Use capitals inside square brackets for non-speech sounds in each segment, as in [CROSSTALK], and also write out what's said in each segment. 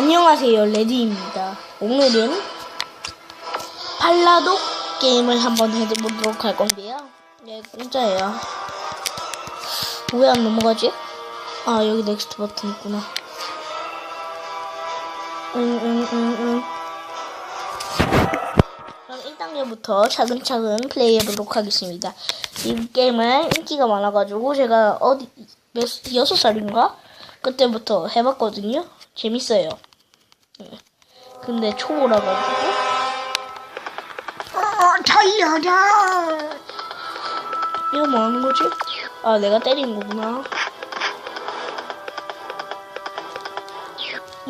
안녕하세요 레디입니다. 오늘은 팔라독 게임을 한번 해보도록 할 건데요. 네 공짜예요. 왜 안 넘어가지? 아 여기 넥스트 버튼 있구나. 응응응응. 그럼 1단계부터 차근차근 플레이해보도록 하겠습니다. 이 게임은 인기가 많아가지고 제가 어디 몇, 6살인가? 그때부터 해봤거든요. 재밌어요 네. 근데 초보라 가지고 어, 달려라. 이거 뭐 하는 거지? 아 내가 때린 거구나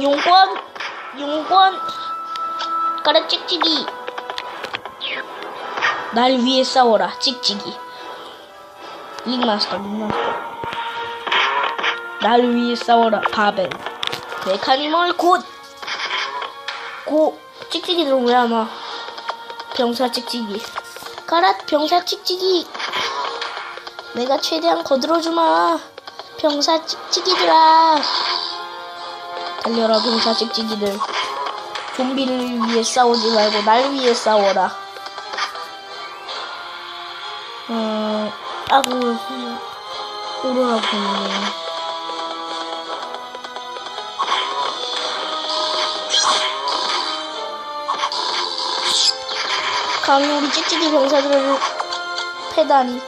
용권 용권 가라 찍찍이 날 위해 싸워라 찍찍이 링마스터 링마스터 날 위해 싸워라 바벨 메카니멀 곧! 고 찍찍이들은 왜안 와? 병사 찍찍이. 가라 병사 찍찍이. 내가 최대한 거들어주마. 병사 찍찍이들아. 달려라 병사 찍찍이들. 좀비를 위해 싸우지 말고 날 위해 싸워라. 음 아구 오로라 보네 감히 우리 찍찍이 병사들을 패다니.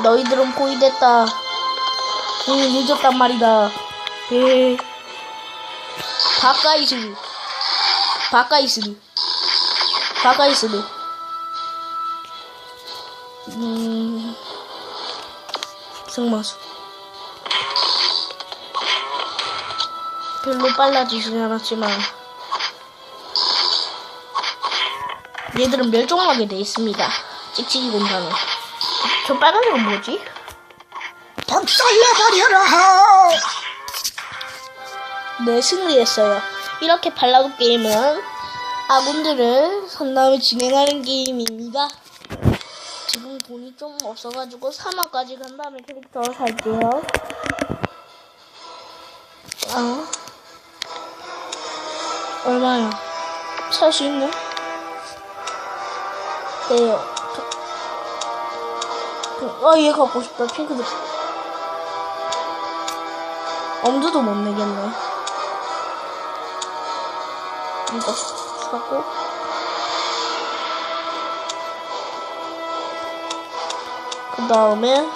너희들은 포위됐다. 이미 늦었단 말이다. 에 바카이스루 바카이스루 바카이스루 음. 승마수. 별로 빨라지진 않았지만 얘들은 멸종하게 돼 있습니다. 찍찍이 곰사는. 저 빨간색은 뭐지? 박살내버려라. 네, 승리했어요. 이렇게 발라드 게임은 아군들을 선 다음에 진행하는 게임입니다. 지금 돈이 좀 없어가지고 3화까지 간 다음에 캐릭터 살게요. 아. 얼마야? 살 수 있네? 네요. 아, 얘 갖고 싶다. 핑크색. 엄두도 못 내겠네. 이거 사고. 그 다음에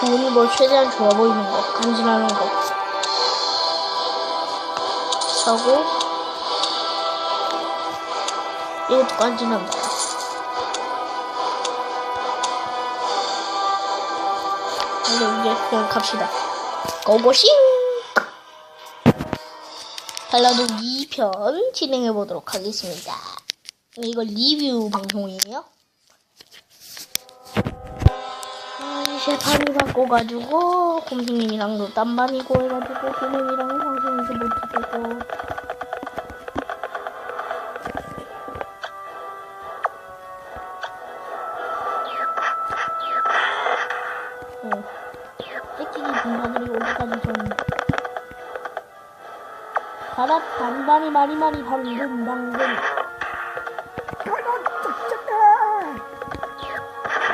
좋은 걸 최대한 좋아 보이는 거, 간지나는 거 사고 이것도 간지난다. 근데 이제 그냥 갑시다. 고고싱! 발라도 2편 진행해 보도록 하겠습니다. 이거 리뷰 방송이에요. 아, 이제 반이 바꿔가지고 곰수님이랑도 딴반이고 해가지고 곰님이랑 방송에서 못하고 반반이 마리 마리 방금 방금.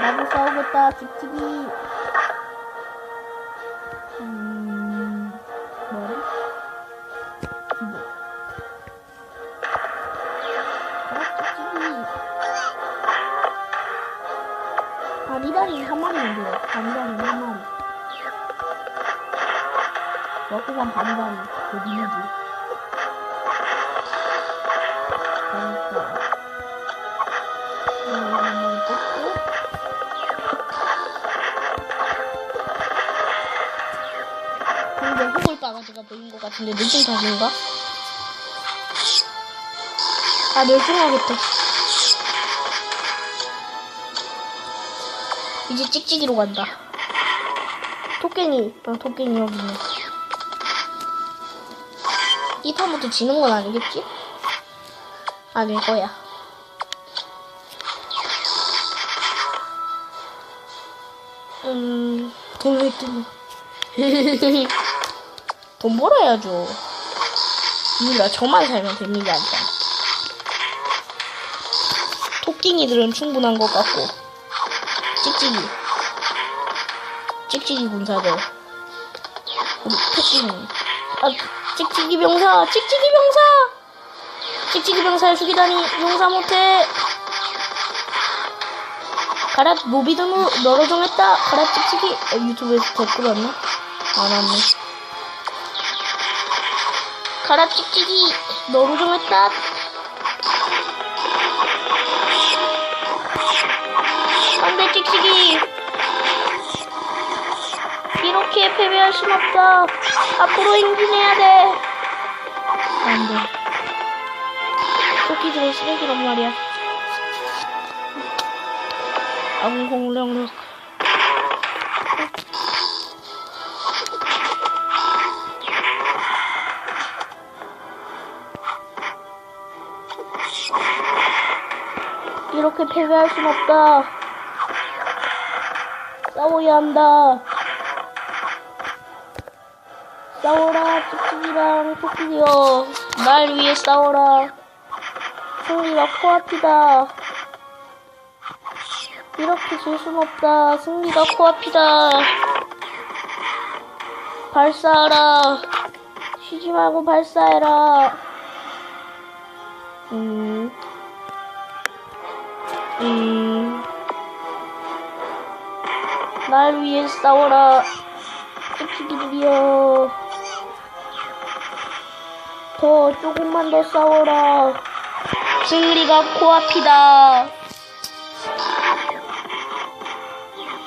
나도 싸우겠다 찍찍이. 음 기도 아 찍찍이. 바리바리 한 마리면 돼요. 바리바리 한 마리. 먹고만 바리바리 어디지. 그러 근데 호골 바가지가 보인 것 같은데 늦은 탓인가? 아 멸종하겠다 이제 찍찍이로 간다 토깽이 어, 토깽이 여기 있네 이 판부터 지는 건 아니겠지? 아닐 거야 음, 돌로 했더니. [LAUGHS] 돈 벌어야죠. 몰라, 저만 살면 됩니다, 일단. 토끼니들은 충분한 것 같고. 찍찍이. 찍찍이 군사들. 우리 토끼니. 아, 찍찍이 병사! 찍찍이 병사! 찍찍이 병사를 죽이다니 용사 못해! 가라 노비드무 너로 정했다 가라 찍찍이 어, 유튜브에서 댓글 왔나? 안 왔네 가라 찍찍이 너로 정했다. 안돼 찍찍이 이렇게 패배할 순 없다. 앞으로 행진해야 돼. 안돼. 토끼들은 쓰레기란 말이야. 아군 공룡력 이렇게 패배할 순 없다 싸워야 한다 싸워라 찍찍이랑 토끼요 날 위해 싸워라 승리가 코앞이다 이렇게 질 순 없다. 승리가 코앞이다. 발사하라. 쉬지 말고 발사해라. 음. 음. 날 위해 싸워라. 찍찍이들이여. 더, 조금만 더 싸워라. 승리가 코앞이다.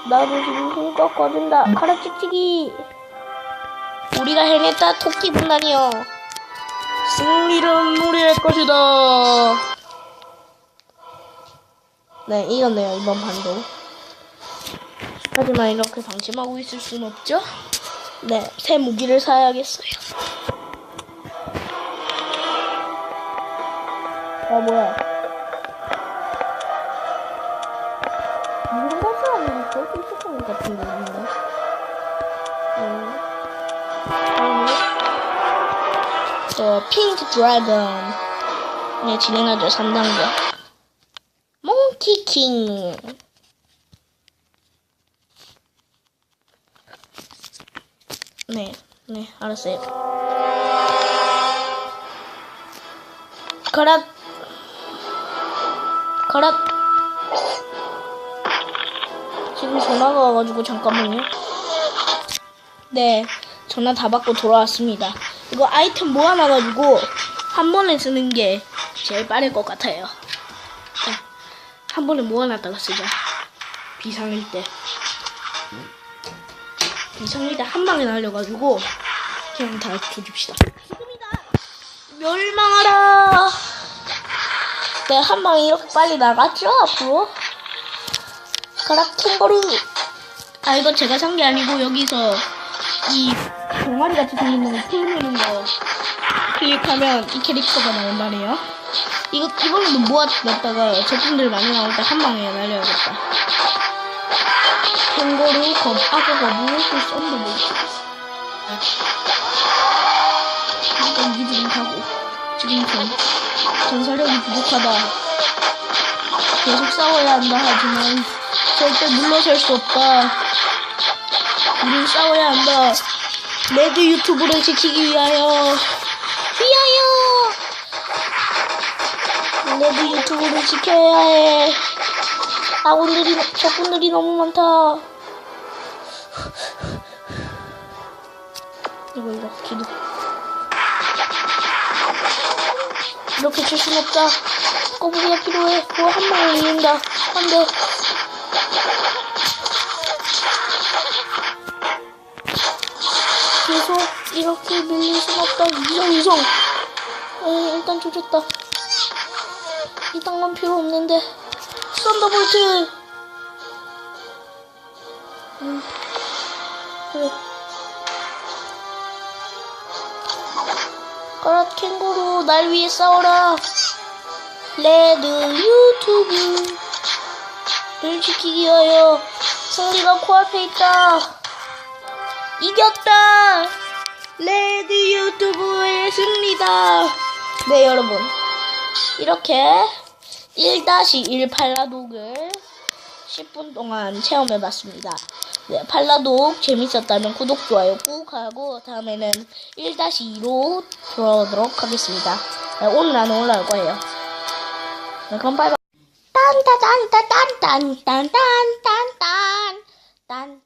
나도 지금 손가 꺼진다. 가라 찍찍이. 우리가 해냈다 토끼 군단이여. 승리는 우리의 것이다. 네, 이겼네요 이번 판도. 하지만 이렇게 방심하고 있을 순 없죠. 네, 새 무기를 사야겠어요. 아 뭐야? 것은 아니고 저기 있었던 것 같은 거 있는데. 음. 아니. 저 핑크 드래곤. 네, 진행하죠 3단계. 킹. 네, 네, 알았어요. 가라. 가라. 지금 전화가 와가지고 잠깐만요. 네, 전화 다 받고 돌아왔습니다. 이거 아이템 모아놔가지고 한 번에 쓰는 게 제일 빠를 것 같아요. 자, 한 번에 모아놨다가 쓰자. 비상일 때. 비상일 때 한 방에 날려가지고 그냥 다 조집시다. 지금이다. 멸망하라. 네, 한 방에 이렇게 빨리 나갔죠 앞으로. 가라 캥거루 아 이거 제가 산 게 아니고 여기서 이 동아리 같이 생긴 거 풀리는 거 클릭하면 이 캐릭터가 나온다네요 이거 이걸로 모아놨다가 제품들 많이 나올 때 한 방에 날려야겠다 캥거루 검 악어 거북 그 썬더볼 일단 니들은 가고 지금 전 전사력이 부족하다 계속 싸워야 한다 하지만 절대 물러설 수 없다. 우린 싸워야 한다. 레드 유튜브를 지키기 위하여. 레드 유튜브를 지켜야 해. 아군들이, 적군들이 너무 많다. 이거, 이거, 기도. 이렇게 칠순 없다. 꼬부기가 필요해. 그거 한 방에 이긴다. 안 돼. 계속 이렇게 밀릴 순 없다. 이성, 이성. 에, 일단 조졌다. 이딴 건 필요 없는데. 썬더볼트! 음, 그래. 가라, 캥거루. 날 위해 싸워라. 레드 유튜브. 를 지키기 위하여 승리가 코앞에 있다. 이겼다. 레드 유튜브의 승리다. 네, 여러분. 이렇게 1-1 팔라독을 10분 동안 체험해봤습니다. 네, 팔라독 재밌었다면 구독, 좋아요 꾹 하고 다음에는 1-2로 돌아오도록 하겠습니다. 네, 오늘 안에 올라올 거예요. 네, 그럼 바이바이. 딴따단따딴딴딴딴딴딴 딴딴